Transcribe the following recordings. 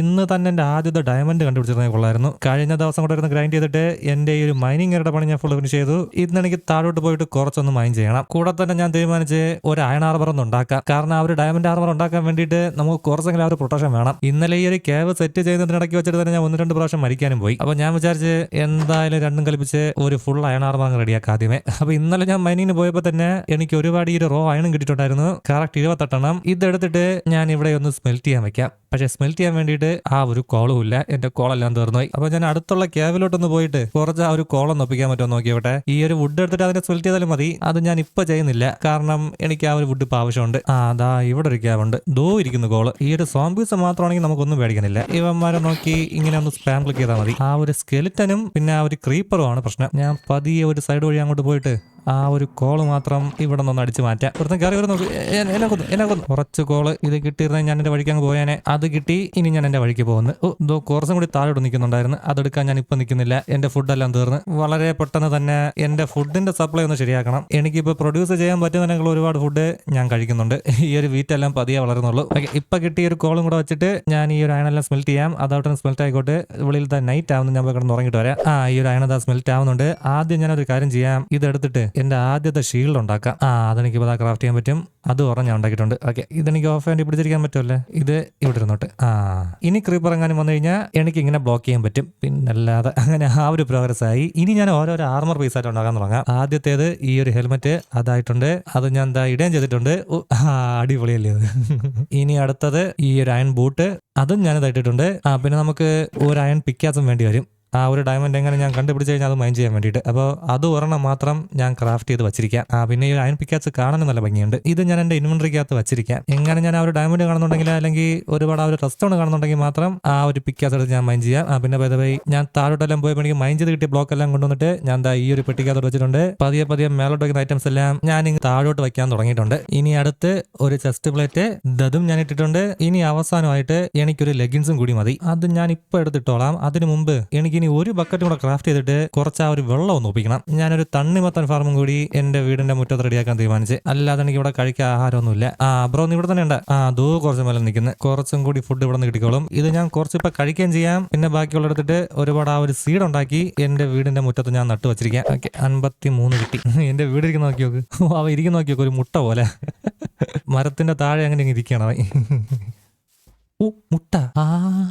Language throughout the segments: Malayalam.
ഇന്ന് തന്നെ എന്റെ ആദ്യത്തെ ഡയമണ്ട് കണ്ടുപിടിച്ചിരുന്നത് കൊള്ളായിരുന്നു. കഴിഞ്ഞ ദിവസം കൂടെ ഇരുന്ന് ഗ്രൈൻഡ് ചെയ്തിട്ട് എന്റെ ഈ ഒരു മൈനിങ് ഏരുടെ പണി ഞാൻ ഫുൾ ഫിനിഷ് ചെയ്തു. ഇന്ന് എനിക്ക് താഴോട്ട് പോയിട്ട് കുറച്ചൊന്ന് മൈൻ ചെയ്യണം. കൂടെ തന്നെ ഞാൻ തീരുമാനിച്ച് ഒരു അയൺ ആർമർ ഒന്ന് ഉണ്ടാക്കാം. കാരണം ആ ഒരു ഡയമണ്ട് ആർമർ ഉണ്ടാക്കാൻ വേണ്ടിയിട്ട് നമുക്ക് കുറച്ചെങ്കിലും ആ ഒരു പ്രൊട്ടക്ഷൻ വേണം. ഇന്നലെ ഈ ഒരു കേവ് സെറ്റ് ചെയ്യുന്നതിനിടയ്ക്ക് വെച്ചിട്ട് തന്നെ ഞാൻ ഒന്ന് രണ്ട് പ്രാവശ്യം മരിക്കാനും പോയി. അപ്പോൾ ഞാൻ വിചാരിച്ച് എന്തായാലും രണ്ടും കളിപ്പിച്ച് ഒരു ഫുൾ അയൺ ആർമർ അങ്ങ് റെഡിയാക്കാം ആദ്യമേ. അപ്പോൾ ഇന്നലെ ഞാൻ മൈനിങ്ങിന് പോയപ്പോൾ തന്നെ എനിക്ക് ഒരുപാട് ഈ ഒരു റോ അയണും കിട്ടിയിട്ടുണ്ടായിരുന്നു. കറക്റ്റ് ഇരുപത്തെട്ടെണ്ണം. ഇതെടുത്തിട്ട് ഞാൻ ഇവിടെ ഒന്ന് സ്മെൽറ്റ് ചെയ്യാൻ വെക്കാം. പക്ഷേ സ്മെൽറ്റ് ചെയ്യാൻ വേണ്ടിയിട്ട് ആ ഒരു കോളും ഇല്ല. എന്റെ കോളെല്ലാം തീർന്നുപോയി. അപ്പൊ ഞാൻ അടുത്തുള്ള ക്യാബിലോട്ടൊന്ന് പോയിട്ട് കുറച്ച് ആ ഒരു കോളം ഒപ്പിക്കാൻ പറ്റുമോ നോക്കിയോട്ടെ ഈ ഒരു വുഡ് എടുത്തിട്ട് അതിനെ സെലക്ട് ചെയ്താലും മതി. അത് ഞാൻ ഇപ്പൊ ചെയ്യുന്നില്ല. കാരണം എനിക്ക് ആ ഒരു വുഡ് ഇപ്പൊ ആവശ്യമുണ്ട്. ആ അതാ ഇവിടെ ഒരു ക്യാബ് ഉണ്ട്. ദോ ഇരിക്കുന്നു കോൾ ഈ ഒരു സോംബീസ് മാത്രമാണെങ്കിൽ നമുക്കൊന്നും പേടിക്കുന്നില്ല ഇവന്മാരെ നോക്കി ഇങ്ങനെ ഒന്ന് സ്പാം ക്ലിക്ക് ചെയ്താൽ മതി. ആ ഒരു സ്കെലിറ്റനും പിന്നെ ആ ഒരു ക്രീപ്പറും ആണ് പ്രശ്നം. ഞാൻ പതിയെ ഒരു സൈഡ് വഴി അങ്ങോട്ട് പോയിട്ട് ആ ഒരു കോൾ മാത്രം ഇവിടെ നിന്ന് അടിച്ചു മാറ്റാം. ഇവിടുന്ന് കയറി വരുന്നു എന്നെ കൊന്നു എന്നെ കൊന്നു. കുറച്ച് കോൾ ഇത് കിട്ടിയിരുന്നെങ്കിൽ ഞാൻ എന്റെ വഴിക്ക് അങ്ങ് പോയാനെ. അത് കിട്ടി ഇനി ഞാൻ എന്റെ വഴിക്ക് പോകുന്നു. ഓ ഇതോ കുറച്ചും കൂടി താഴോട്ട് നിൽക്കുന്നുണ്ടായിരുന്നു. അതെടുക്കാൻ ഞാൻ ഇപ്പൊ നിൽക്കുന്നില്ല. എന്റെ ഫുഡെല്ലാം തീർന്ന്. വളരെ പെട്ടെന്ന് തന്നെ എന്റെ ഫുഡിന്റെ സപ്ലൈ ഒന്ന് ശരിയാക്കണം. എനിക്കിപ്പോ പ്രൊഡ്യൂസ് ചെയ്യാൻ പറ്റുന്ന ഒരുപാട് ഫുഡ് ഞാൻ കഴിക്കുന്നുണ്ട്. ഈ ഒരു വീറ്റ് എല്ലാം പതിയെ വളരുന്നുള്ളൂ. ഓക്കെ ഇപ്പൊ കിട്ടിയ ഒരു കോളും കൂടെ വെച്ചിട്ട് ഞാൻ ഈ ഒരു അയണെല്ലാം സ്മെൽറ്റ് ചെയ്യാം. അതോട്ടൊന്ന് സ്മെൽറ്റ് ആയിക്കോട്ടെ. തന്നെ നൈറ്റ് ആവുന്നു. ഞാൻ പോയി കിടന്ന് ഉറങ്ങിയിട്ട് വരാം. ആ ഈ ഒരു അയണതാ സ്മെൽറ്റ് ആവുന്നുണ്ട്. ആദ്യം ഞാൻ ഒരു കാര്യം ചെയ്യാം. ഇതെടുത്തിട്ട് എന്റെ ആദ്യത്തെ ഷീൽഡ് ഉണ്ടാക്കാം. ആ അതെനിക്ക് ഇപ്പോൾ ക്രാഫ്റ്റ് ചെയ്യാൻ പറ്റും. അത് ഞാൻ ഉണ്ടാക്കിയിട്ടുണ്ട്. ഓക്കെ ഇതെനിക്ക് ഓഫ് ആൻഡ് പിടിച്ചിരിക്കാൻ പറ്റുമല്ലേ? ഇത് ഇവിടെ ഇരുന്നോട്ട്. ആ ഇനി ക്രീപ്പർ എങ്ങാനും വന്നു കഴിഞ്ഞാൽ എനിക്ക് ഇങ്ങനെ ബ്ലോക്ക് ചെയ്യാൻ പറ്റും. പിന്നല്ലാതെ അങ്ങനെ ആ ഒരു പ്രോഗ്രസ് ആയി. ഇനി ഞാൻ ഓരോരോ ആർമർ പീസ് ആയിട്ട് ഉണ്ടാക്കാൻ തുടങ്ങാം. ആദ്യത്തേത് ഈ ഒരു ഹെൽമെറ്റ് അതായിട്ടുണ്ട്. അത് ഞാൻ എന്താ ഇടുകയും ചെയ്തിട്ടുണ്ട്. അടിപൊളിയല്ലേ ഇനി അടുത്തത് ഈ ഒരു അയൺ ബൂട്ട് അതും ഞാനിത് ഇട്ടിട്ടുണ്ട് ആ പിന്നെ നമുക്ക് ഒരു അയൺ പിക്കാസും വേണ്ടി വരും. ആ ഒരു ഡയമണ്ട് എങ്ങനെ ഞാൻ കണ്ടുപിടിച്ച് കഴിഞ്ഞാൽ അത് മൈൻഡ് ചെയ്യാൻ വേണ്ടിയിട്ട്. അപ്പോൾ അത് ഒരെണ്ണം മാത്രം ഞാൻ ക്രാഫ്റ്റ് ചെയ്ത് വെച്ചിരിക്കാം. ആ പിന്നെ ഈ അയൺ പിക്കാച്ച് കാണാൻ നല്ല ഭംഗിയുണ്ട്. ഇത് ഞാൻ എന്റെ ഇൻവെൻട്രിക്കകത്ത് വെച്ചിരിക്കാം. എങ്ങനെ ഞാൻ ആ ഒരു ഡയമണ്ട് കാണുന്നുണ്ടെങ്കിൽ അല്ലെങ്കിൽ ഒരുപാട് ആ ഒരു റെസ്റ്റോൺ കാണുന്നുണ്ടെങ്കിൽ മാത്രം ആ ഒരു പിക്കാസ് എടുത്ത് ഞാൻ മൈൻഡ് ചെയ്യാം. ആ പിന്നെ പതിവായി ഞാൻ താഴോട്ടെല്ലാം പോയി എനിക്ക് മൈൻഡ് ചെയ്ത് കിട്ടിയ ബ്ലോക്ക് എല്ലാം കൊണ്ടുവന്നിട്ട് ഞാൻ ദാ ഈ ഒരു പെട്ടിക്കകത്ത് വെച്ചിട്ടുണ്ട്. പതിയെ പതിയെ മേലോട്ട് വയ്ക്കുന്ന ഐറ്റംസ് എല്ലാം ഞാൻ ഇങ്ങ് താഴോട്ട് വയ്ക്കാൻ തുടങ്ങിയിട്ടുണ്ട്. ഇനി അടുത്ത് ഒരു ചെസ്റ്റ് പ്ലേറ്റ് ദതും ഞാൻ ഇട്ടിട്ടുണ്ട്. ഇനി അവസാനമായിട്ട് എനിക്കൊരു ലെഗിൻസും കൂടി മതി. അത് ഞാൻ ഇപ്പോൾ എടുത്തിട്ടോളാം. അതിനു മുമ്പ് എനിക്ക് ഇനി ഒരു ബക്കറ്റും കൂടെ ക്രാഫ്റ്റ് ചെയ്തിട്ട് കുറച്ച് ആ ഒരു വെള്ളം ഒന്ന് ഒപ്പിക്കണം ഞാനൊരു തണ്ണിമത്തൻ ഫാർമും കൂടി എന്റെ വീടിന്റെ മുറ്റത്ത് റെഡിയാക്കാൻ തീരുമാനിച്ച്. അല്ലാതെ എനിക്ക് ഇവിടെ കഴിക്കാൻ ആഹാരമൊന്നുമില്ല. ആ ബ്രോ നീ ഇവിടെ തന്നെ ഉണ്ട്. ആ ദൂ കുറച്ച് മേലെ നിൽക്കുന്നത് കുറച്ചും കൂടി ഫുഡ് ഇവിടെ നിന്ന് കിട്ടിക്കോളും. ഇത് ഞാൻ കുറച്ച് ഇപ്പൊ കഴിക്കുകയും ചെയ്യാം. പിന്നെ ബാക്കിയുള്ള എടുത്തിട്ട് ഒരുപാട് ആ ഒരു സീഡ് ഉണ്ടാക്കി എന്റെ വീടിന്റെ മുറ്റത്ത് ഞാൻ നട്ടു വെച്ചിരിക്കാം ഓക്കെ അൻപത്തി മൂന്ന് കിട്ടി. എന്റെ വീട് ഇരിക്കുന്ന നോക്കി നോക്ക്. അവ ഇരിക്കുന്ന നോക്കി നോക്ക് ഒരു മുട്ട പോലെ. മരത്തിന്റെ താഴെ അങ്ങനെ ഇരിക്കണം ഓ മുട്ട. ആ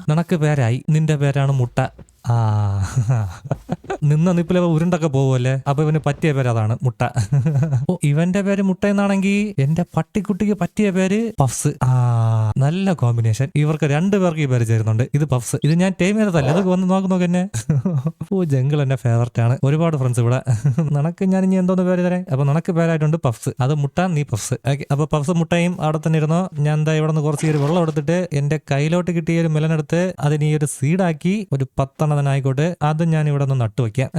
നിനക്ക് പേരായി. നിന്റെ പേരാണ് മുട്ട. ആ. നിന്ന നിപ്പിലെ ഉരുണ്ടൊക്കെ പോവുമല്ലേ? അപ്പൊ ഇവന് പറ്റിയ പേര് അതാണ് മുട്ട. ഓ ഇവന്റെ പേര് മുട്ട എന്നാണെങ്കിൽ എന്റെ പട്ടിക്കുട്ടിക്ക് പറ്റിയ പേര് പഫ്സ്. ആ നല്ല കോമ്പിനേഷൻ. ഇവർക്ക് രണ്ടു പേർക്ക് ഈ പേര് ചേരുന്നുണ്ട്. ഇത് പഫ്സ്. ഇത് ഞാൻ ടൈം ചെയ്തതല്ല. അതൊക്കെ വന്ന് നോക്ക് നോക്ക് എന്നെ. ഓ ജംഗിൾ എന്റെ ഫേവററ്റ് ആണ്. ഒരുപാട് ഫ്രണ്ട്സ് ഇവിടെ. നിനക്ക് ഞാൻ ഇനി എന്തോന്ന് പേര് തരാം അപ്പൊ നിനക്ക് പേരായിട്ടുണ്ട് പഫ്സ്. അത് മുട്ട നീ പഫ്സ്. അപ്പൊ പഫ്സ് മുട്ടയും അവിടെ തന്നെ ഇരുന്നോ? ഞാൻ എന്താ ഇവിടെ നിന്ന് കുറച്ച് ഒരു വെള്ളം എടുത്തിട്ട് എന്റെ കയ്യിലോട്ട് കിട്ടിയ ഒരു മെലനെടുത്ത് അതിന് ഈ ഒരു സീഡാക്കി ഒരു പത്തെണ്ണം തന്നെ ആയിക്കോട്ടെ അത് ഞാൻ ഇവിടെ നിന്ന് നട്ടു വെക്കാം.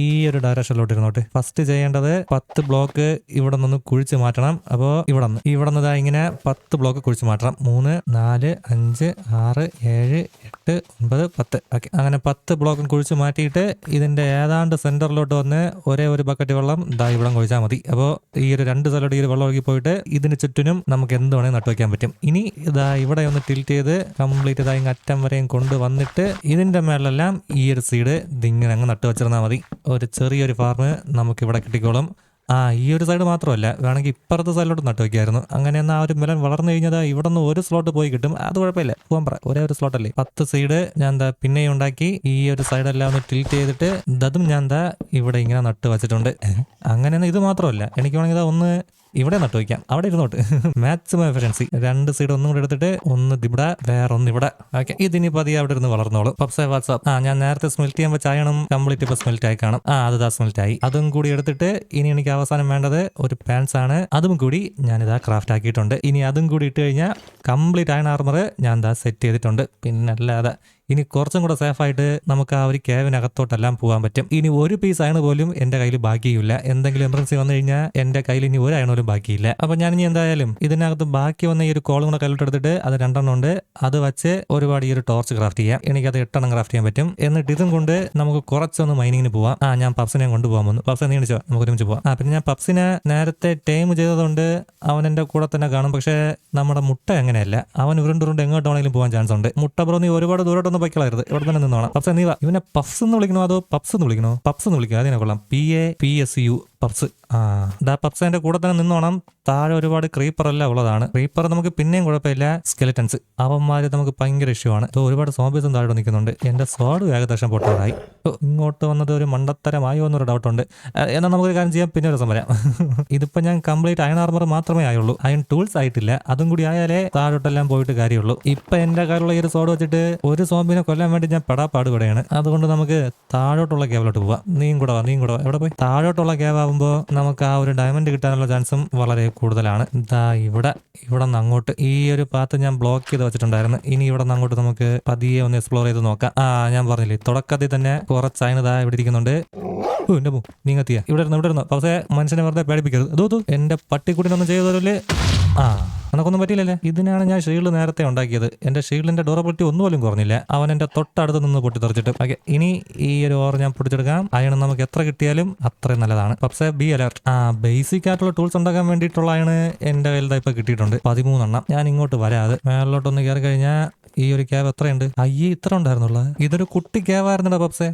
ഈ ഒരു ഡയറക്ഷനിലോട്ട് ഇരുന്നോട്ടെ ഫസ്റ്റ് ചെയ്യേണ്ടത് പത്ത് ബ്ലോക്ക് ഇവിടെ നിന്ന് കുഴിച്ച് മാറ്റണം. അപ്പോൾ ഇവിടെ നിന്ന്. ഇവിടെ നിന്ന് ഇങ്ങനെ പത്ത് ബ്ലോക്ക് കുഴിച്ച് മാറ്റണം. മൂന്ന് നാല് അഞ്ച് ആറ് ഏഴ് എട്ട് ഒൻപത് പത്ത്. ഓക്കെ അങ്ങനെ പത്ത് ബ്ലോക്കും കുഴിച്ച് മാറ്റിയിട്ട് ഇതിന്റെ ഏതാണ്ട് സെന്ററിലോട്ട് വന്ന് ഒരേ ഒരു ബക്കറ്റ് വെള്ളം ദാ ഇവിടെ കുഴിച്ചാൽ മതി. അപ്പോൾ ഈ ഒരു രണ്ട് സ്ഥലത്ത് ഈ വെള്ളം ഒഴുകി പോയിട്ട് ഇതിന് ചുറ്റിനും നമുക്ക് എന്ത് വേണമെങ്കിൽ നട്ടു വെക്കാൻ പറ്റും. ഇനി ഇതാ ഇവിടെ ഒന്ന് ടിൽറ്റ് ചെയ്ത് കംപ്ലീറ്റ് ഇതായി അറ്റം വരെയും കൊണ്ടുവന്നിട്ട് ഇതിന്റെ ഇതിന്റെ മേലെല്ലാം ഈ ഒരു സീഡ് ഇതിങ്ങനെ അങ്ങ് നട്ടു വെച്ചിരുന്നാൽ മതി. ഒരു ചെറിയൊരു ഫാർമ് നമുക്കിവിടെ കിട്ടിക്കോളും. ആ ഈ ഒരു സൈഡ് മാത്രമല്ല. വേണമെങ്കിൽ ഇപ്പുറത്തെ സൈഡിലോട്ട് നട്ട് വയ്ക്കായിരുന്നു അങ്ങനെ എന്നാൽ ആ ഒരു മെലൻ വളർന്നു കഴിഞ്ഞാൽ ഇവിടെ നിന്ന് ഒരു സ്ലോട്ട് പോയി കിട്ടും. അത് കുഴപ്പമില്ല. പോകാൻ പറ. ഒരേ ഒരു സ്ലോട്ടല്ലേ പത്ത് സൈഡ് ഞാൻ എന്താ പിന്നെയും ഉണ്ടാക്കി ഈ ഒരു സൈഡെല്ലാം ഒന്ന് ടിൽറ്റ് ചെയ്തിട്ട് ഇതും ഞാൻ എന്താ ഇവിടെ ഇങ്ങനെ നട്ട് വച്ചിട്ടുണ്ട്. അങ്ങനെ ഇത് മാത്രമല്ല. എനിക്ക് വേണമെങ്കിൽ ഒന്ന് ഇവിടെ നട്ടു വയ്ക്കാം. അവിടെ ഇരുന്നോട്ട്. മാക്സിമം എഫിഷ്യൻസി രണ്ട് സൈഡ് ഒന്നും കൂടെ എടുത്തിട്ട് ഒന്ന് ഇവിടെ വേറെ ഒന്ന് ഇവിടെ. ഓക്കെ ഇതിനി പതിയെ അവിടെ ഇരുന്ന് വളർന്നോളൂ. പപ്സേ വാട്സാപ്പ് ആ ഞാൻ നേരത്തെ സ്മെൽറ്റ് ചെയ്യുമ്പോൾ ചായണം കംപ്ലീറ്റ് ഇപ്പൊ സ്മെൽറ്റ് ആയി കാണും. ആ അത് സ്മെൽറ്റ് ആയി. അതും കൂടി എടുത്തിട്ട് ഇനി എനിക്ക് അവസാനം വേണ്ടത് ഒരു പാൻസ് ആണ്. അതും കൂടി ഞാൻ ഇതാ ക്രാഫ്റ്റ് ആക്കിയിട്ടുണ്ട്. ഇനി അതും കൂടി ഇട്ട് കഴിഞ്ഞാൽ കംപ്ലീറ്റ് ആയ ആർമർ ഞാൻ ഇതാ സെറ്റ് ചെയ്തിട്ടുണ്ട്. പിന്നല്ലാതെ ഇനി കുറച്ചും കൂടെ സേഫ് ആയിട്ട് നമുക്ക് ആ ഒരു കേവിനകത്തോട്ടെല്ലാം പോകാൻ പറ്റും. ഇനി ഒരു പീസ് അയണ് പോലും എന്റെ കയ്യിൽ ബാക്കിയില്ല. എന്തെങ്കിലും എമർജൻസി വന്നു കഴിഞ്ഞാൽ എന്റെ കയ്യിൽ ഇനി ഒരു അയണ് പോലും ബാക്കിയില്ല. അപ്പൊ ഞാൻ ഇനി എന്തായാലും ഇതിനകത്ത് ബാക്കി വന്ന ഈ ഒരു കോളും കൂടെ കയ്യിലോട്ടെടുത്തിട്ട് അത് രണ്ടെണ്ണം ഉണ്ട്. അത് വെച്ച് ഒരുപാട് ഈ ഒരു ടോർച്ച് ക്രാഫ്റ്റ് ചെയ്യാം. എനിക്കത് എട്ടെണ്ണം ക്രാഫ്റ്റ് ചെയ്യാൻ പറ്റും. എന്നിട്ട് ഇതും കൊണ്ട് നമുക്ക് കുറച്ചൊന്ന് മൈനിങ്ങിന് പോവാം. ആ ഞാൻ പപ്സിനെ കൊണ്ടുപോകാൻ വന്നു. പപ്സ് നീ വിളിച്ചോ നമുക്ക് ഒരുമിച്ച് പോവാം. ആ പിന്നെ ഞാൻ പപ്സിനെ നേരത്തെ ടൈം ചെയ്തതുകൊണ്ട് അവൻ എന്റെ കൂടെ തന്നെ കാണും. പക്ഷേ നമ്മുടെ മുട്ട എങ്ങനെയല്ല അവൻ ഉരുണ്ടുരുണ്ട് എങ്ങോട്ടാണെങ്കിലും പോകാൻ ചാൻസ് ഉണ്ട്. മുട്ട ബ്രോ ഒരുപാട് ദൂരോട്ടൊന്നും പൊയ്ക്കളരുത് ഇവിടെ തന്നെ നിന്നോണം. പപ്സ് നീ ഇവനെ പഫ്സ് എന്ന് വിളിക്കണോ അതോ പപ്സ് എന്ന് വിളിക്കണോ? പപ്സ് എന്ന് വിളിക്കണോ? അതിനെ കൊള്ളാം. P A P S U pups ആ ഡാ പപ്സിന്റെ കൂടെ തന്നെ നിന്നോണം താഴെ ഒരുപാട് ക്രീപ്പർ എല്ലാം ഉള്ളതാണ്. ക്രീപ്പർ നമുക്ക് പിന്നെയും കുഴപ്പമില്ല. സ്കെലറ്റൻസ് അവന്മാര് നമുക്ക് ഭയങ്കര ഇഷ്യൂ ആണ്. ഒരുപാട് സോംബീസും താഴെ നിൽക്കുന്നുണ്ട്. എന്റെ സ്വാഡ് ഏകദേശം പൊട്ടാറായി. ഇങ്ങോട്ട് വന്നത് ഒരു മണ്ടത്തരമായോ എന്നൊരു ഡൗട്ട് ഉണ്ട്. എന്നാൽ നമുക്കൊരു കാര്യം ചെയ്യാം. പിന്നെ ഒരു ദിവസം വരാം. ഇതിപ്പോ ഞാൻ കംപ്ലീറ്റ് അയൺ ആർമർ മാത്രമേ ആയുള്ളൂ. അയൺ ടൂൾസ് ആയിട്ടില്ല. അതും കൂടി ആയാലേ താഴോട്ടെല്ലാം പോയിട്ട് കാര്യമുള്ളൂ. ഇപ്പൊ എന്റെ കയ്യിലുള്ള ഈ ഒരു സോഡ് വെച്ചിട്ട് ഒരു സോംബിനെ കൊല്ലാൻ വേണ്ടി ഞാൻ പെടുകയാണ് അതുകൊണ്ട് നമുക്ക് താഴോട്ടുള്ള കേവലോട്ട് പോവാം. നീയും കൂടെ വാ നീയും കൂടെ വാ. എവിടെ പോയി? താഴോട്ടുള്ള കേവ് ആവുമ്പോൾ നമുക്ക് ആ ഒരു ഡയമണ്ട് കിട്ടാനുള്ള ചാൻസും വളരെ കൂടുതലാണ്. ഇതാ ഇവിടെ ഇവിടെ നിന്ന് അങ്ങോട്ട് ഈ ഒരു പാത്ത് ഞാൻ ബ്ലോക്ക് ചെയ്ത് വെച്ചിട്ടുണ്ടായിരുന്നു. ഇനി ഇവിടെ നിന്ന് അങ്ങോട്ട് നമുക്ക് പതിയെ ഒന്ന് എക്സ്പ്ലോർ ചെയ്ത് നോക്കാം. ആ ഞാൻ പറഞ്ഞില്ലേ തുടക്കത്തിൽ തന്നെ കുറച്ച് അയണതാ ഇവിടെ ഇരിക്കുന്നുണ്ട്. എന്റെ പോ നീ കത്തിയ ഇവിടെ ഇവിടെ ഇരുന്നു. പക്ഷേ മനുഷ്യനെ വെറുതെ പേടിപ്പിക്കരുത്. ഇതോ എന്റെ പട്ടിക്കുട്ടിനൊന്നും ചെയ്തതല്ലേ? ആ നമുക്കൊന്നും പറ്റില്ലല്ലേ ഇതിനാണ് ഞാൻ ഷീൽഡ് നേരത്തെ ഉണ്ടാക്കിയത്. എന്റെ ഷീൽഡിന്റെ ഡ്യൂറബിലിറ്റി ഒന്നുപോലും കുറഞ്ഞില്ല. അവൻ എന്റെ തൊട്ടടുത്ത് നിന്ന് പൊട്ടിത്തെറിച്ചിട്ട്. ഓക്കെ ഇനി ഈ ഒരു ഓർ ഞാൻ പൊടിച്ചെടുക്കാം. അയൺ നമുക്ക് എത്ര കിട്ടിയാലും അത്രയും നല്ലതാണ്. പക്ഷേ ബി അലർട്ട് ആ ബേസിക് ആയിട്ടുള്ള ടൂൾസ് ഉണ്ടാക്കാൻ വേണ്ടിയിട്ടുള്ള അയണ് എന്റെ കയ്യിൽ ഇപ്പൊ കിട്ടിയിട്ടുണ്ട്. പതിമൂന്നെണ്ണം. ഞാൻ ഇങ്ങോട്ട് വരാതെ മേളിലോട്ടൊന്ന് കയറി കഴിഞ്ഞാൽ ഈ ഒരു ക്യാബ് എത്രയുണ്ട്? അയ്യേ ഇത്ര ഉണ്ടായിരുന്നുള്ളത് ഇതൊരു കുട്ടി ക്യാബായിരുന്നടാ പപ്സെ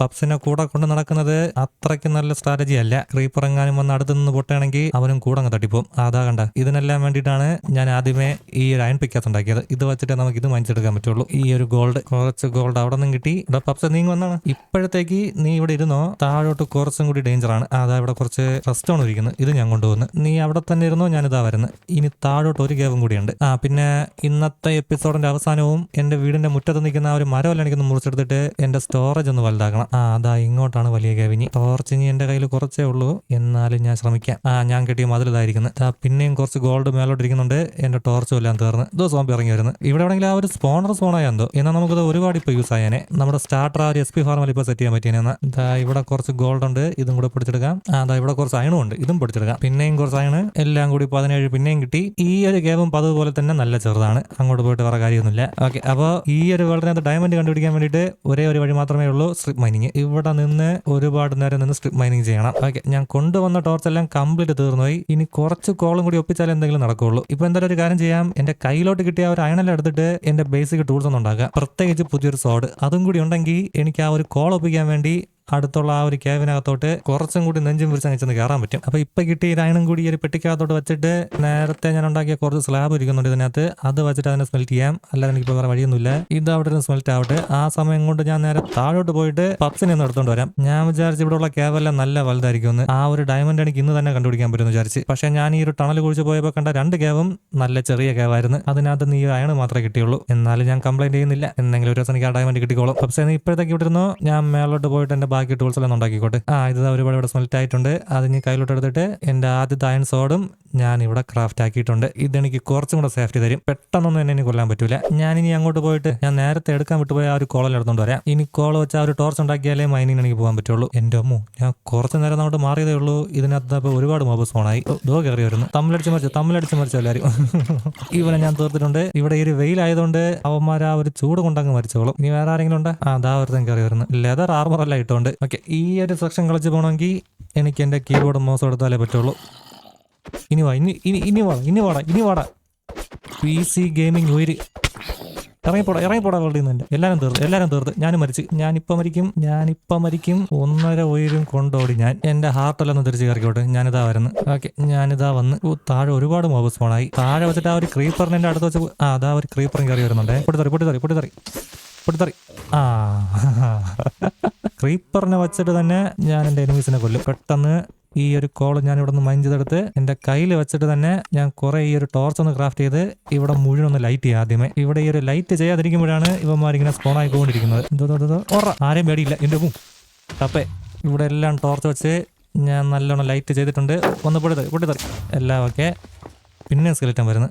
പപ്സിനെ കൂടെ കൊണ്ട് നടക്കുന്നത് അത്രയ്ക്ക് നല്ല സ്ട്രാറ്റജി അല്ല. ക്രീപ്പർ എങ്ങാനും വന്ന് അടുത്ത് നിന്ന് പൊട്ടുകയാണെങ്കിൽ അവനും കൂടെ അങ്ങ് തട്ടിപ്പോവും അതാ കണ്ട. ഇതിനെല്ലാം വേണ്ടിയിട്ടാണ് ഞാൻ ആദ്യമേ ഈ ഒരു അയൺ പിക്കാസ് ഉണ്ടാക്കിയത് ഇത് വെച്ചിട്ട് നമുക്ക് ഇത് മനസ്സിലെടുക്കാൻ പറ്റുള്ളൂ. ഈ ഒരു ഗോൾഡ് കുറച്ച് ഗോൾഡ് അവിടെ നിന്നും കിട്ടി. ഇവിടെ പപ്സെ നീ വന്നാണ് ഇപ്പോഴത്തേക്ക് നീ ഇവിടെ ഇരുന്നോ? താഴോട്ട് കുറച്ചും കൂടി ഡേഞ്ചർ ആണ്. അതാ ഇവിടെ കുറച്ച് റെസ്റ്റ് ആണ് ഇരിക്കുന്നത് ഇത് ഞാൻ കൊണ്ടുപോകുന്നു നീ അവിടെ തന്നെ ഇരുന്നോ? ഞാനിതാ വരുന്നത്. ഇനി താഴോട്ട് ഒരു കേവും കൂടിയുണ്ട് ആ പിന്നെ ഇന്നത്തെ എപ്പിസോഡിന്റെ അവസാനവും എന്റെ വീടിന്റെ മുറ്റത്ത് നിൽക്കുന്ന ആ ഒരു മരമല്ല എനിക്കൊന്ന് മുറിച്ചെടുത്തിട്ട് എന്റെ സ്റ്റോറേജ് ഒന്ന് വലുതാക്കണം. ആ അതാ ഇങ്ങോട്ടാണ് വലിയ ടോർച്ച് ഇനി എന്റെ കയ്യിൽ കുറച്ചേ ഉള്ളൂ. എന്നാലും ഞാൻ ശ്രമിക്കാം. ആ ഞാൻ കെട്ടിയ മതിൽ ഇതായിരിക്കുന്നു. ആ പിന്നെയും കുറച്ച് ഗോൾഡ് മേലോട്ട് ഇരിക്കുന്നുണ്ട് എന്റെ ടോർച്ചും എല്ലാം തീർന്ന്. ഇതോ സോംബി ഇറങ്ങി വരുന്നു. ഇവിടെ ആണെങ്കിൽ ആ ഒരു സ്പോണർ സ്പോണായ എന്തോ. എന്നാൽ നമുക്കത് ഒരുപാട് ഇപ്പൊ യൂസ് ആയേനെ. നമ്മുടെ സ്റ്റാർട്ടർ ആ ഒരു എസ് പി ഫാർമൽ ഇപ്പൊ സെറ്റ് ചെയ്യാൻ പറ്റിയേനെ എന്നാ. ഇതാ ഇവിടെ കുറച്ച് ഗോൾഡ് ഉണ്ട്. ഇതും കൂടെ പിടിച്ചെടുക്കാം. അതാ ഇവിടെ കുറച്ച് അയണും ഉണ്ട്. ഇതും പിടിച്ചെടുക്കാം. പിന്നെയും കുറച്ച് അയണ് എല്ലാം കൂടി പതിനേഴ് പിന്നെയും കിട്ടി. ഈ ഒരു കേവും പതുപോലെ തന്നെ നല്ല ചെറുതാണ്. അങ്ങോട്ട് പോയിട്ട് വേറെ കാര്യമൊന്നുമില്ല. ഓക്കെ അപ്പോൾ ഈ ഒരു വേൾഡിനകത്ത് ഡയമണ്ട് കണ്ടുപിടിക്കാൻ വേണ്ടിയിട്ട് ഒരേ ഒരു വഴി മാത്രമേ ഉള്ളൂ. മൈനിങ് ഇവിടെ നിന്ന് ഒരുപാട് നേരം നിന്ന് സ്ട്രിപ്പ് മൈനിങ് ചെയ്യണം. ഓക്കെ ഞാൻ കൊണ്ടുവന്ന ടോർച്ച് എല്ലാം കംപ്ലീറ്റ് തീർന്നുപോയി. ഇനി കുറച്ച് കോളും കൂടി ഒപ്പിച്ചാൽ എന്തെങ്കിലും നടക്കുള്ളൂ. ഇപ്പൊ എന്തായാലും ഒരു കാര്യം ചെയ്യാം. എന്റെ കയ്യിലോട്ട് കിട്ടിയ ഒരു അയണെല്ലാം എടുത്തിട്ട് എന്റെ ബേസിക് ടൂൾസ് ഒന്നും ഉണ്ടാക്കാം. പ്രത്യേകിച്ച് പുതിയൊരു സോഡ് അതും കൂടി ഉണ്ടെങ്കിൽ എനിക്ക് ആ ഒരു കോൾ ഒപ്പിക്കാൻ വേണ്ടി അടുത്തുള്ള ആ ഒരു ക്യാബിനകത്തോട്ട് കുറച്ചും കൂടി നെഞ്ചും വിരിച്ച് ചെന്ന് കയറാൻ പറ്റും. അപ്പൊ ഇപ്പൊ കിട്ടിയ ഇരായണം കൂടി ഈ ഒരു പെട്ടിക്കകത്തോട്ട് വെച്ചിട്ട് നേരത്തെ ഞാൻ ഉണ്ടാക്കിയ കുറച്ച് സ്ലാബ് ഇരിക്കുന്നുണ്ട് ഇതിനകത്ത്. അത് വെച്ചിട്ട് അതിനെ സ്മെൽറ്റ് ചെയ്യാം. അല്ലാതെ എനിക്ക് വേറെ വഴിയൊന്നുമില്ല. ഇത് അവിടെ നിന്ന് സ്മെൽറ്റ് ആവട്ടെ. ആ സമയം കൊണ്ട് ഞാൻ നേരെ താഴോട്ട് പോയിട്ട് പപ്സിനെ ഒന്ന് എടുത്തോണ്ട് വരാം. ഞാൻ വിചാരിച്ച് ഇവിടെ ഉള്ള ക്യാബെല്ലാം നല്ല വലുതായിരിക്കും ആ ഒരു ഡയമണ്ട് എനിക്ക് ഇന്ന് തന്നെ കണ്ടുപിടിക്കാൻ പറ്റുമെന്ന് വിചാരിച്ച്. പക്ഷെ ഞാൻ ഈ ഒരു ടണൽ കുഴിച്ച് പോയപ്പോൾ കണ്ട രണ്ട് ക്യാബും നല്ല ചെറിയ ക്യാബായിരുന്നു അതിനകത്ത് നീ അയണ് മാത്രമേ കിട്ടിയുള്ളൂ. എന്നാലും ഞാൻ കംപ്ലൈന്റ് ചെയ്യുന്നില്ല. എന്തെങ്കിലും ഒരു ദിവസം എനിക്ക് ആ ഡയമണ്ട് കിട്ടിക്കോളും. നീ ഇപ്പോഴത്തേക്ക് ഇവിടെ ഞാൻ മേളോട്ട് പോയിട്ട് എന്റെ ബാക്കി ടൂൾസ് എല്ലാം ഉണ്ടാക്കിക്കോട്ടെ. ആ ഇത് ഒരുപാട് ഇവിടെ സ്മെൽറ്റ് ആയിട്ടുണ്ട്. അത് ഇനി കയ്യിലോട്ട് എടുത്തിട്ട് എന്റെ ആദ്യത്തെ അയൺ സോഡും ഞാൻ ഇവിടെ ക്രാഫ്റ്റ് ആക്കിയിട്ടുണ്ട്. ഇതെനിക്ക് കുറച്ചും കൂടെ സേഫ്റ്റി തരും. പെട്ടെന്നൊന്നും എന്നെ ഇനി കൊല്ലാൻ പറ്റൂല. ഞാൻ ഇനി അങ്ങോട്ട് പോയിട്ട് ഞാൻ നേരത്തെ എടുക്കാൻ വിട്ടുപോയ ആ ഒരു കോളം എടുത്തോണ്ട് വരാം. ഇനി കോൾ വെച്ച് ഒരു ടോർച്ച് ഉണ്ടാക്കിയാലേ മൈനിങ് എനിക്ക് പോകാൻ പറ്റുള്ളൂ. എന്റെ അമ്മു ഞാൻ കുറച്ച് നേരം അങ്ങോട്ട് മാറിയതേ ഉള്ളൂ. ഇതിനകത്ത് ഒരുപാട് മൊബൈൽ ഫോണായി ഓ, ദോ കയറി വരുന്നു. തമ്മിലടിച്ച് മറിച്ചു തമ്മിലടിച്ച് മറിച്ചു എല്ലാവരും ഇവനെ ഞാൻ തീർത്തിട്ടുണ്ട്. ഇവിടെ ഈ ഒരു വെയിലായതുകൊണ്ട് അവന്മാർ ആ ഒരു ചൂട് കൊണ്ടങ്ങ് മരിച്ചോളും. ഇനി വേറെ ആരെങ്കിലും ഉണ്ട്? ആ ദാ ഒരുത്തൻ കയറി വരുന്നു. ലെതർ ആർമർ എല്ലാം ഇട്ടുകൊണ്ട് ഓക്കെ ഈ ഒരു സെക്ഷൻ കളിച്ച് പോകണമെങ്കിൽ എനിക്ക് എന്റെ കീബോർഡ് മോസം എടുത്താലേ പറ്റുള്ളൂ. ഇനി വാ ഇനി ഇനി ഇനി വാടാ ഇനി വാടാ ഇനി വാടാ. പി സി ഗെയിമിംഗ് ഉയര്. ഇറങ്ങിപ്പോടാ ഇറങ്ങിപ്പോടാ വേൾഡിൽ നിന്ന് എല്ലാരും തീർത്ത് എല്ലാരും തീർത്ത്. ഞാനും മരിച്ച്. ഞാനിപ്പം മരിക്കും ഞാനിപ്പം മരിക്കും. ഒന്നര ഉയരും കൊണ്ടോടി ഞാൻ. എന്റെ ഹാർട്ടെല്ലാം ഒന്ന് തിരിച്ച് കയറിക്കോട്ടെ. ഞാനിതാ വരുന്നു. ഓക്കെ ഞാനിതാ വന്ന്. താഴെ ഒരുപാട് മോബ് സ്പോണായി താഴെ വെച്ചിട്ട് ആ ഒരു ക്രീപ്പറിന് എന്റെ അടുത്ത് വെച്ച് ആ അതാ ഒരു ക്രീപ്പറും കയറി വരുന്നുണ്ടേ. പൊട്ടിത്തറി പൊട്ടിത്തറി പൊട്ടിത്തറി പൊട്ടിത്തറി. ആ. ക്രീപ്പറിനെ വെച്ചിട്ട് തന്നെ ഞാൻ എന്റെ എനിമീസിനെ കൊല്ലും. പെട്ടെന്ന് ഈ ഒരു കോൾ ഞാൻ ഇവിടെ നിന്ന് മൈൻഡ് ചെയ്തെടുത്ത് എന്റെ കയ്യിൽ വെച്ചിട്ട് തന്നെ ഞാൻ കുറേ ഈ ഒരു ടോർച്ച് ഒന്ന് ക്രാഫ്റ്റ് ചെയ്ത് ഇവിടെ മുഴുവൻ ഒന്ന് ലൈറ്റ് ചെയ്യാം ആദ്യമേ. ഇവിടെ ഈ ഒരു ലൈറ്റ് ചെയ്യാതിരിക്കുമ്പോഴാണ് ഇവന്മാരിങ്ങനെ സ്പോൺ ആയിക്കൊണ്ടിരിക്കുന്നത്. എന്തോ ഓറ ആരെയും പേടിയില്ല. എന്റെ പൂ അപ്പേ ഇവിടെ എല്ലാം ടോർച്ച് വെച്ച് ഞാൻ നല്ലോണം ലൈറ്റ് ചെയ്തിട്ടുണ്ട്. ഒന്ന് പൊടിത്തറി പൊടിത്തറി എല്ലാം ഓക്കെ പിന്നെ സ്കെലിറ്റം വരുന്നു.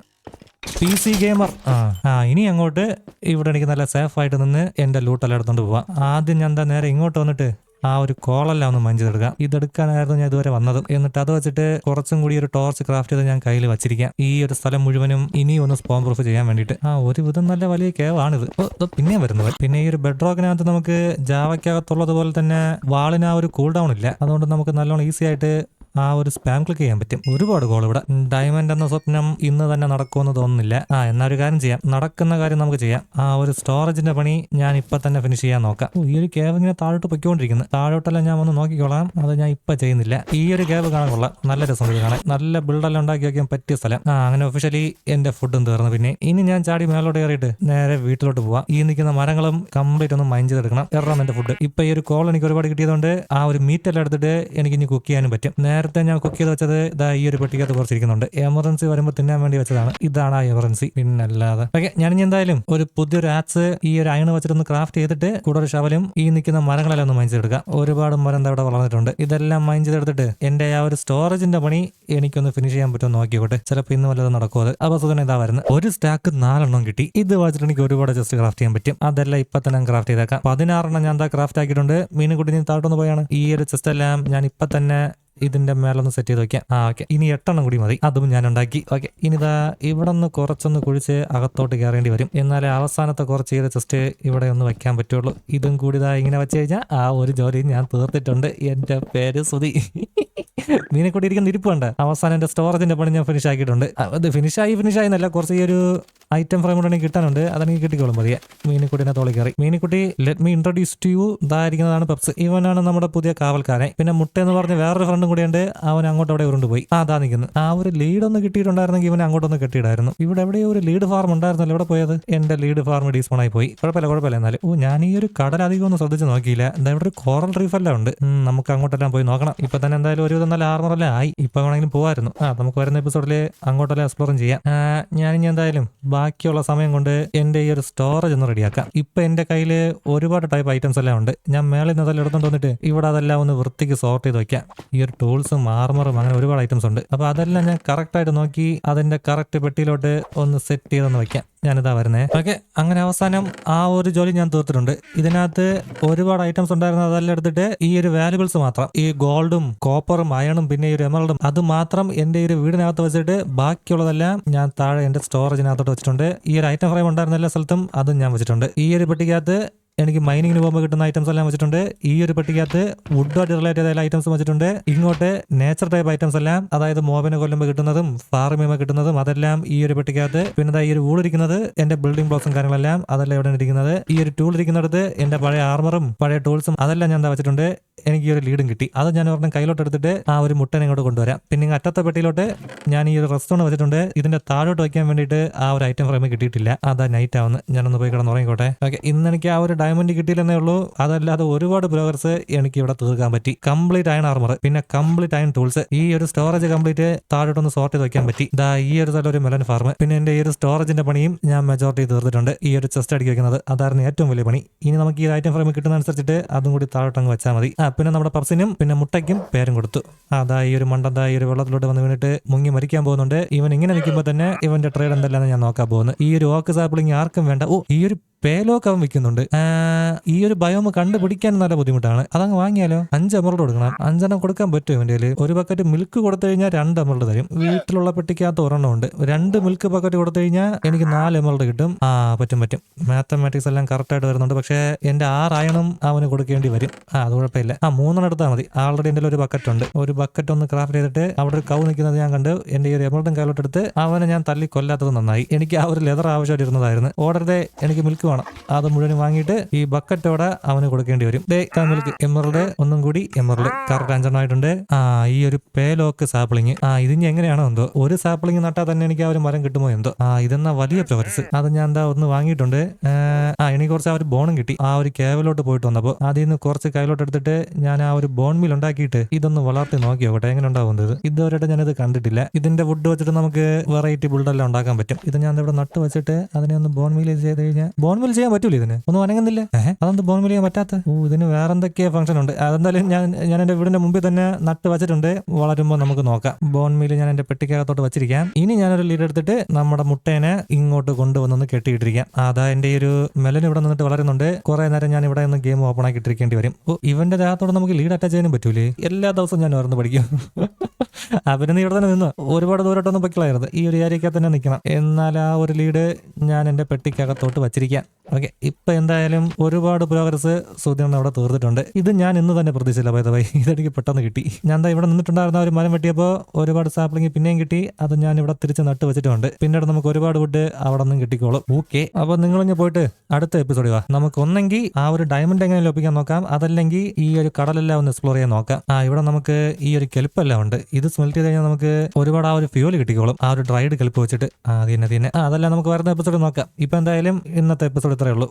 P C gamer. ആ ആ ഇനി അങ്ങോട്ട് ഇവിടെ എനിക്ക് നല്ല സേഫ് ആയിട്ട് നിന്ന് എന്റെ ലൂട്ടെല്ലാം എടുത്തോണ്ട് പോവാം. ആദ്യം ഞാൻ എന്താ നേരെ ഇങ്ങോട്ട് വന്നിട്ട് ആ ഒരു കോളെല്ലാം ഒന്ന് ഇത് ഇതെടുക്കാനായിരുന്നു ഞാൻ ഇതുവരെ വന്നത്. എന്നിട്ട് അത് വെച്ചിട്ട് കുറച്ചും കൂടി ഒരു ടോർച്ച് ക്രാഫ്റ്റ് ചെയ്ത് ഞാൻ കയ്യിൽ വെച്ചിരിക്കാം. ഈ ഒരു സ്ഥലം മുഴുവനും ഇനി ഒന്ന് സ്പോൺ പ്രൂഫ് ചെയ്യാൻ വേണ്ടിയിട്ട്. ആ ഒരു വിധം നല്ല വലിയ കേവാണിത് പിന്നെയും വരുന്നത് പിന്നെ ഈ ഒരു ബെഡ് റോക്കിനകത്ത് നമുക്ക് ജാവയ്ക്കകത്തുള്ളതുപോലെ തന്നെ വാളിന് ആ ഒരു കൂൾ ഡൗൺ ഇല്ല. അതുകൊണ്ട് നമുക്ക് നല്ലോണം ഈസി ആയിട്ട് ആ ഒരു സ്പാം ക്ലിക്ക് ചെയ്യാൻ പറ്റും. ഒരുപാട് കോൾ ഇവിടെ. ഡയമണ്ട് എന്ന സ്വപ്നം ഇന്ന് തന്നെ നടക്കുമെന്ന് തോന്നുന്നില്ല. ആ എന്നാ ഒരു കാര്യം ചെയ്യാം. നടക്കുന്ന കാര്യം നമുക്ക് ചെയ്യാം. ആ ഒരു സ്റ്റോറേജിന്റെ പണി ഞാൻ ഇപ്പൊ തന്നെ ഫിനിഷ് ചെയ്യാൻ നോക്കാം. ഈ ഒരു കേവ് ഇങ്ങനെ താഴോട്ട് പൊയ്ക്കൊണ്ടിരിക്കുന്നത് താഴോട്ടെല്ലാം ഞാൻ ഒന്ന് നോക്കിക്കോളാം അത് ഞാൻ ഇപ്പൊ ചെയ്യുന്നില്ല. ഈ ഒരു കേവ് കാണാൻ കൊള്ളാം. നല്ല രസം ഇത് കാണാൻ. നല്ല ബിൽഡെല്ലാം ഉണ്ടാക്കി വയ്ക്കാൻ പറ്റിയ സ്ഥലം. ആ അങ്ങനെ ഒഫീഷ്യലി എന്റെ ഫുഡും തീർന്നു. പിന്നെ ഇനി ഞാൻ ചാടി മേലോട്ട് കയറിയിട്ട് നേരെ വീട്ടിലോട്ട് പോവാം. ഈ നിൽക്കുന്ന മരങ്ങളും കംപ്ലീറ്റ് ഒന്ന് മൈൻഡ് ചെയ്തെടുക്കണം. എറണം എന്റെ ഫുഡ് ഇപ്പൊ ഈ ഒരു കോൾ എനിക്ക് ഒരുപാട് കിട്ടിയതുകൊണ്ട് ആ ഒരു മീറ്റ് എല്ലാം എടുത്തിട്ട് എനിക്ക് ഇനി കുക്ക് ചെയ്യാനും പറ്റും. നേരത്തെ ഞാൻ കുക്ക് ചെയ്ത് വെച്ചത് ഇതാ ഈ ഒരു പെട്ടിക്കകത്ത് കുറച്ചിരിക്കുന്നുണ്ട്. എമർജൻസി വരുമ്പോൾ തിന്നാൻ വേണ്ടി വെച്ചതാണ്. ഇതാണ് ആ എമർജൻസി പിന്നല്ലാതെ. ഓക്കെ ഞാൻ ഇനി എന്തായാലും ഒരു പുതിയൊരു ആപ്സ് ഈ ഒരു അയണ് വെച്ചിട്ടൊന്ന് ക്രാഫ്റ്റ് ചെയ്തിട്ട് കൂടെ ഒരു ശവലും ഈ നിൽക്കുന്ന മരങ്ങളെല്ലാം ഒന്ന് മൈൻ ചെയ്തെടുക്കാം. ഒരുപാട് മരം എന്താ ഇവിടെ വളർന്നിട്ടുണ്ട്. ഇതെല്ലാം മൈൻഡ് ചെയ്തെടുത്തിട്ട് എന്റെ ആ ഒരു സ്റ്റോറേജിന്റെ പണി എനിക്കൊന്ന് ഫിനിഷ് ചെയ്യാൻ പറ്റുമോ നോക്കിക്കോട്ടെ. ചിലപ്പോൾ ഇന്ന് വല്ലതും നടക്കുമോ അത്? അപ്പോൾ സുഖം ഇതാ വരുന്നത്. ഒരു സ്റ്റാക്ക് നാലെണ്ണം കിട്ടി. ഇത് വെച്ചിട്ട് എനിക്ക് ഒരുപാട് ജസ്റ്റ് ക്രാഫ്റ്റ് ചെയ്യാൻ പറ്റും. അതെല്ലാം ഇപ്പൊ തന്നെ ക്രാഫ്റ്റ് ചെയ്തേക്കാം. പതിനാറെണ്ണം ഞാൻ എന്താ ക്രാഫ്റ്റ് ആക്കിയിട്ടുണ്ട്. മീനുകുട്ടി കുട്ടി താഴോട്ടൊന്ന് പോയാണ്. ഈ ഒരു ചെസ്റ്റ് എല്ലാം ഞാൻ ഇപ്പൊ തന്നെ ഇതിന്റെ മേലൊന്ന് സെറ്റ് ചെയ്ത് വെക്കാം. ആ ഓക്കെ ഇനി എട്ടെണ്ണം കൂടി മതി. അതും ഞാൻ ഉണ്ടാക്കി ഓക്കെ ഇനി ഇതാ ഇവിടെ നിന്ന് കുറച്ചൊന്ന് കുഴിച്ച് അകത്തോട്ട് കയറേണ്ടി വരും. എന്നാലേ അവസാനത്തെ കുറച്ച് ചെയ്ത് ജസ്റ്റ് ഇവിടെ ഒന്ന് വെക്കാൻ പറ്റുള്ളൂ. ഇതും കൂടി ഇതാ ഇങ്ങനെ വെച്ച് കഴിഞ്ഞാൽ ആ ഒരു ജോലി ഞാൻ തീർത്തിട്ടുണ്ട്. എന്റെ പേര് സുതി മീനെ കൂടി ഇരിക്കുന്ന ഇരിപ്പുണ്ട് അവസാനം എന്റെ സ്റ്റോറേജിന്റെ പണി ഞാൻ ഫിനിഷ് ആക്കിയിട്ടുണ്ട്. അത് ഫിനിഷ് ആയി എന്നല്ല കുറച്ച് ഈ ഒരു ഐറ്റം ഫ്രെയിം കൂടെ കിട്ടാനുണ്ട്. അതെനിക്ക് കിട്ടിക്കോളും മതിയെ. മീനിക്കുട്ടിനെ തോളി കയറി. Meenikutty let me introduce to you ഇതായിരിക്കുന്നതാണ് Peps ഇവനാണ് നമ്മുടെ പുതിയ കാവൽക്കാരൻ. പിന്നെ മുട്ട എന്ന് പറഞ്ഞ വേറൊരു ഫ്രണ്ടും കൂടിയുണ്ട് അവൻ അങ്ങോട്ട് അവിടെ ഉരുണ്ട് പോയി. അതാ നിൽക്കുന്നു. ആ ഒരു ലീഡ് ഒന്ന് കിട്ടിയിട്ടുണ്ടായിരുന്നെങ്കിൽ ഇവൻ അങ്ങോട്ടൊന്ന് കെട്ടിയിടായിരുന്നു. ഇവിടെ എവിടെയോ ഒരു ലീഡ് ഫാർം ഉണ്ടായിരുന്നല്ലോ. ഇവിടെ പോയത്? എന്റെ ലീഡ് ഫാർം ഡീസ്പോൺ ആയി പോയി. കുഴപ്പമില്ല കുഴപ്പമില്ല. എന്നാലും ഓ ഞാൻ ഈ ഒരു കടൽ അധികം ഒന്നും ശ്രദ്ധിച്ച് നോക്കിയില്ല. ഇവിടെ ഒരു കോറൽ റീഫ് എല്ലാം ഉണ്ട്. നമുക്ക് അങ്ങോട്ടെല്ലാം പോയി നോക്കണം. ഇപ്പൊ തന്നെ എന്തായാലും ഒരുവിധം നല്ല ആർമറല്ലേ ആയി. ഇപ്പൊ വേണമെങ്കിലും പോവായിരുന്നു. ആ നമുക്ക് വരുന്ന എപ്പിസോഡിൽ അങ്ങോട്ടെല്ലാം എക്സ്പ്ലോറും ചെയ്യാം. ഞാനിനി എന്തായാലും ബാക്കിയുള്ള സമയം കൊണ്ട് എന്റെ ഈ ഒരു സ്റ്റോറേജ് ഒന്ന് റെഡിയാക്കാം. ഇപ്പൊ എന്റെ കയ്യിൽ ഒരുപാട് ടൈപ്പ് ഐറ്റംസ് എല്ലാം ഉണ്ട്. ഞാൻ മേളിൽ നിന്ന് അതെല്ലാം എടുത്തോണ്ട് വന്നിട്ട് ഇവിടെ അതെല്ലാം ഒന്ന് വൃത്തിക്ക് സോർട്ട് ചെയ്ത് വെക്കാം. ഈ ഒരു ടൂൾസും ആർമറും അങ്ങനെ ഒരുപാട് ഐറ്റംസ് ഉണ്ട്. അപ്പൊ അതെല്ലാം ഞാൻ കറക്റ്റ് ആയിട്ട് നോക്കി അതിന്റെ കറക്റ്റ് പെട്ടിയിലോട്ട് ഒന്ന് സെറ്റ് ചെയ്തൊന്ന് വെക്കാം. ഞാനിതാ വരുന്നേ. ഓക്കെ അങ്ങനെ അവസാനം ആ ഒരു ജോലി ഞാൻ തീർത്തിട്ടുണ്ട്. ഇതിനകത്ത് ഒരുപാട് ഐറ്റംസ് ഉണ്ടായിരുന്നു അതെല്ലാം എടുത്തിട്ട് ഈ ഒരു വാല്യുബിൾസ് മാത്രം. ഈ ഗോൾഡും കോപ്പറും അയണും പിന്നെ ഈ ഒരു എമറൽഡും അത് മാത്രം എന്റെ ഒരു വീടിനകത്ത് വെച്ചിട്ട് ബാക്കിയുള്ളതെല്ലാം ഞാൻ താഴെ എന്റെ സ്റ്റോറേജിനകത്തോട്ട് വെച്ചിട്ടുണ്ട്. ഈ ഒരു ഐറ്റം ഫ്രെയിം ഉണ്ടായിരുന്ന എല്ലാ സ്ഥലത്തും അതും ഞാൻ വെച്ചിട്ടുണ്ട്. ഈ ഒരു പെട്ടിക്കകത്ത് എനിക്ക് മൈനിങ്ങിന് പോകുമ്പോൾ കിട്ടുന്ന ഐറ്റംസ് എല്ലാം വെച്ചിട്ടുണ്ട്. ഈ ഒരു പെട്ടിക്കകത്ത് വുഡുമായിട്ട് റിലേറ്റഡ് ആയ ഐറ്റംസ് വെച്ചിട്ടുണ്ട്. ഇങ്ങോട്ട് നേച്ചർ ടൈപ്പ് ഐറ്റംസ് എല്ലാം അതായത് മോബിനെ കൊല്ലുമ്പോൾ കിട്ടുന്നതും ഫാർമിയുമ്പോൾ കിട്ടുന്നതും അതെല്ലാം ഈ ഒരു പെട്ടിക്കകത്ത്. പിന്നെ ഈ ഒരു ഇരിക്കുന്നത് എന്റെ ബിൽഡിംഗ് ബ്ലോക്സും കാര്യങ്ങളെല്ലാം അതെല്ലാം ഇവിടെ ഇരിക്കുന്നത്. ഈ ഒരു ടൂൾ ഇരിക്കുന്നിടത്ത് എന്റെ പഴയ ആർമറും പഴയ ടൂൾസും അതെല്ലാം ഞാൻ എന്താ വെച്ചിട്ടുണ്ട്. എനിക്ക് ഈ ഒരു ലീഡും കിട്ടി. അത് ഞാൻ ഒരെണ്ണം കയ്യിലോട്ട് എടുത്തിട്ട് ആ ഒരു മുട്ടനെ ഇങ്ങോട്ട് കൊണ്ടുവരാം. പിന്നെ അറ്റത്തെ പെട്ടിയിലോട്ട് ഞാൻ ഈ ഒരു റെസ്റ്റോൺ വെച്ചിട്ടുണ്ട്. ഇതിന്റെ താഴോട്ട് വയ്ക്കാൻ വേണ്ടിയിട്ട് ആ ഒരു ഐറ്റം ഫ്രെയിം കിട്ടിയിട്ടില്ല. അതാ നൈറ്റ് ആവുന്നു. ഞാനൊന്ന് പോയി കിടന്ന് ഉറങ്ങിക്കോട്ടെ. ഓക്കെ ഇന്ന് എനിക്ക് ആ ഒരു ഡയമണ്ട് കിട്ടിയില്ലെന്നേ ഉള്ളൂ. അതല്ലാതെ ഒരുപാട് പ്രോഗ്രസ് എനിക്ക് ഇവിടെ തീർക്കാൻ പറ്റി. കംപ്ലീറ്റ് അയൺ ആർമർ പിന്നെ കംപ്ലീറ്റ് അയൺ ടൂൾസ് ഈ ഒരു സ്റ്റോറേജ് കംപ്ലീറ്റ് താഴോട്ടൊന്ന് സോർട്ട് ചെയ്ത് വെക്കാൻ പറ്റി. ദാ ഈ ഒരു സ്ഥലം ഒരു മെലൻ ഫാർം പിന്നെ എന്റെ ഈ ഒരു സ്റ്റോറേജിന്റെ പണിയും ഞാൻ മെജോറിറ്റി തീർത്തിട്ടുണ്ട്. ഈ ഒരു ചെസ്റ്റ് അടിക്കി വെക്കുന്നത്. അതായിരുന്നു ഏറ്റവും വലിയ പണി. ഇനി നമുക്ക് ഈ ഐറ്റം ഫ്രെയിം കിട്ടുന്ന അനുസരിച്ചിട്ട് അതും കൂടി താഴോട്ടങ്ങ് വെച്ചാൽ മതി. ആ പിന്നെ നമ്മുടെ പപ്സിനും പിന്നെ മുട്ടയ്ക്കും പേരും കൊടുത്തു. അതാ ഈ ഒരു മണ്ടന്താ ഈ ഒരു വെള്ളത്തിലോട്ട് വന്ന് വീണിട്ട് മുങ്ങി മരിക്കാൻ പോകുന്നുണ്ട്. ഇവൻ ഇങ്ങനെ നിൽക്കുമ്പോൾ തന്നെ ഇവന്റെ ട്രേഡ് എന്തെല്ലാം ഞാൻ നോക്കാൻ പോകുന്നു. ഈ ഒരു ഓക്ക് സാപ്പിളിങ് ആർക്കും വേണ്ട. ഓ ഈ ഒരു പേലോക്ക് അവൻ വിൽക്കുന്നുണ്ട്. ഈ ഒരു ബയോമ് കണ്ടുപിടിക്കാൻ നല്ല ബുദ്ധിമുട്ടാണ്. അതങ്ങ് വാങ്ങിയാലോ? അഞ്ച് എമറോഡ് കൊടുക്കണം. അഞ്ചെണ്ണം കൊടുക്കാൻ പറ്റും ഇവന്റെ ഒരു ബക്കറ്റ് മിൽക്ക് കൊടുത്തു കഴിഞ്ഞാൽ രണ്ട് എമറോഡ് തരും. വീട്ടിലുള്ള പെട്ടിക്കകത്ത് ഒരെണ്ണം ഉണ്ട്. രണ്ട് മിൽക്ക് ബക്കറ്റ് കൊടുത്തു കഴിഞ്ഞാൽ എനിക്ക് നാല് എമറോഡ് കിട്ടും. ആ പറ്റും പറ്റും. മാത്തമാറ്റിക്സ് എല്ലാം കറക്റ്റായിട്ട് വരുന്നുണ്ട്. പക്ഷേ എന്റെ ആറായണം അവന് കൊടുക്കേണ്ടി വരും. ആ അത് കുഴപ്പമില്ല. ആ മൂന്നെണ്ണം എടുത്താൽ മതി. ആൾറെഡി എന്റെ ഒരു ബക്കറ്റ് ഉണ്ട്. ഒരു ബക്കറ്റ് ഒന്ന് ക്രാഫ്റ്റ് ചെയ്തിട്ട് അവിടെ ഒരു കൗ നിൽക്കുന്നത് ഞാൻ കണ്ട് എന്റെ ഈ ഒരു എമറോട്ടും കയ്യിലോട്ടെടുത്ത് അവനെ ഞാൻ തല്ലി കൊല്ലാത്തത് നന്നായി. എനിക്ക് ആ ഒരു ലെതർ ആവശ്യമായിട്ട് ഇരുന്നതായിരുന്നു. ഓർഡറുടെ എനിക്ക് മിൽക്ക് വേണം അത് മുഴുവൻ വാങ്ങിയിട്ട് ഈ ബക്കറ്റോടെ അവന് കൊടുക്കേണ്ടി വരും. ഡേ മിൽക്ക് എമറൽഡ് ഒന്നും കൂടി എമറൽഡ്. കറക്റ്റ് അഞ്ചെണ്ണമായിട്ടുണ്ട് ആ ഈ ഒരു പേലോക്ക് സാപ്പിളിങ് ആ ഇതിന് എങ്ങനെയാണോ എന്തോ? ഒരു സാപ്പിളിങ് നട്ടാൽ തന്നെ എനിക്ക് ആ ഒരു മരം കിട്ടുമോ എന്തോ? ആ ഇതെന്നാ വലിയ പ്രവരസ്. അത് ഞാൻ എന്താ ഒന്ന് വാങ്ങിയിട്ടുണ്ട്. ആ എനിക്ക് കുറച്ച് ആ ഒരു ബോണും കിട്ടി. ആ ഒരു കേവലോട്ട് പോയിട്ട് വന്നപ്പോൾ അതിൽ നിന്ന് കുറച്ച് കയ്യിലോട്ട് എടുത്തിട്ട് ഞാൻ ആ ഒരു ബോൺ മിൽ ഉണ്ടാക്കിയിട്ട് ഇതൊന്ന് വളർത്തി നോക്കി നോക്കട്ടെ. എങ്ങനെ ഉണ്ടാവുന്നത് ഇതുവരെയായിട്ട് ഞാനിത് കണ്ടിട്ടില്ല. ഇതിന്റെ വുഡ് വെച്ചിട്ട് നമുക്ക് വെറൈറ്റി ബുൾഡെല്ലാം ഉണ്ടാക്കാൻ പറ്റും. ഇത് ഞാൻ ഇവിടെ നട്ട് വെച്ചിട്ട് അതിനെ ഒന്ന് ബോൺ മീൽ ചെയ്ത് കഴിഞ്ഞാൽ ബോൺ ബോൺമിൽ ചെയ്യാൻ പറ്റൂല ഇതിന്. ഒന്നും അനങ്ങുന്നില്ല. അതെന്ത് ബോൺമിൽ ചെയ്യാൻ പറ്റാത്ത? ഓ ഇതിന് വേറെ എന്തൊക്കെയാ ഫംഗ്ഷൻ ഉണ്ട്. അതെന്തായാലും ഞാൻ ഞാൻ എന്റെ വീടിന്റെ മുമ്പിൽ തന്നെ നട്ട് വെച്ചിട്ടുണ്ട്. വളരുമ്പോൾ നമുക്ക് നോക്കാം. ബോൺമിൽ ഞാൻ എന്റെ പെട്ടിക്കകത്തോട്ട് വെച്ചിരിക്കാം. ഇനി ഞാനൊരു ലീഡ് എടുത്തിട്ട് നമ്മുടെ മുട്ടേനെ ഇങ്ങോട്ട് കൊണ്ടുവന്നൊന്ന് കെട്ടിയിട്ടിരിക്കാം. അതാ എന്റെ ഒരു മെലൻ ഇവിടെ നിന്നിട്ട് വളരുന്നുണ്ട്. കുറെ നേരം ഞാൻ ഇവിടെ നിന്ന് ഗെയിം ഓപ്പൺ ആക്കി ഇട്ടിരിക്കേണ്ടി വരും. ഓ ഇവന്റെ ദേഹത്തോടെ നമുക്ക് ലീഡ് അറ്റാച്ച് ചെയ്യാനും പറ്റൂലേ? എല്ലാ ദിവസവും ഞാൻ ഓർന്ന് പഠിക്കും. അവന് നീ ഇവിടെ തന്നെ നിന്ന്. ഒരുപാട് ദൂരോട്ടൊന്നും പൊക്കിളായിരുന്നു ഈ ഒരു ഏരിയക്കകത്ത് തന്നെ നിൽക്കണം. എന്നാൽ ആ ഒരു ലീഡ് ഞാൻ എന്റെ പെട്ടിക്കകത്തോട്ട് വച്ചിരിക്കാം. ഓക്കെ ഇപ്പൊ എന്തായാലും ഒരുപാട് പ്രോഗ്രസ് സുധീർന്ന് അവിടെ തീർത്തിട്ടുണ്ട്. ഇത് ഞാൻ ഇന്ന് തന്നെ പ്രതീക്ഷിച്ചില്ല പോയത് വൈ ഇതെനിക്ക് പെട്ടെന്ന് കിട്ടി. ഞാൻ എന്താ ഇവിടെ നിന്നിട്ടുണ്ടായിരുന്ന ഒരു മരം വെട്ടിയപ്പോൾ ഒരുപാട് സാപ്ലിംഗ് പിന്നെയും കിട്ടി. അത് ഞാൻ ഇവിടെ തിരിച്ച് നട്ട് വെച്ചിട്ടുണ്ട്. പിന്നീട് നമുക്ക് ഒരുപാട് വുഡ് അവിടെ നിന്നും കിട്ടിക്കോളും. ഓക്കെ അപ്പൊ നിങ്ങളിഞ്ഞ് പോയിട്ട് അടുത്ത എപ്പിസോഡ് വാ. നമുക്ക് ഒന്നെങ്കിൽ ആ ഒരു ഡയമണ്ട് എങ്ങനെ ലഭിക്കാൻ നോക്കാം. അതല്ലെങ്കിൽ ഈ ഒരു കടലെല്ലാം ഒന്ന് എക്സ്പ്ലോർ ചെയ്യാൻ നോക്കാം. ആ ഇവിടെ നമുക്ക് ഈ ഒരു കെൽപ്പെല്ലാം ഉണ്ട്. ഇത് സ്മെൽറ്റ് ചെയ്ത് കഴിഞ്ഞാൽ നമുക്ക് ഒരുപാട് ആ ഒരു ഫ്യൂൽ കിട്ടിക്കോളും. ആ ഒരു ഡ്രൈഡ് കെൽപ്പ് വെച്ചിട്ട്. ആ അതിനെ ആ അതെല്ലാം നമുക്ക് വരുന്ന എപ്പിസോഡ് നോക്കാം. ഇപ്പൊ എന്തായാലും ഇന്നത്തെ എപ്പിസോഡ് ഇത്രയേ ഉള്ളൂ.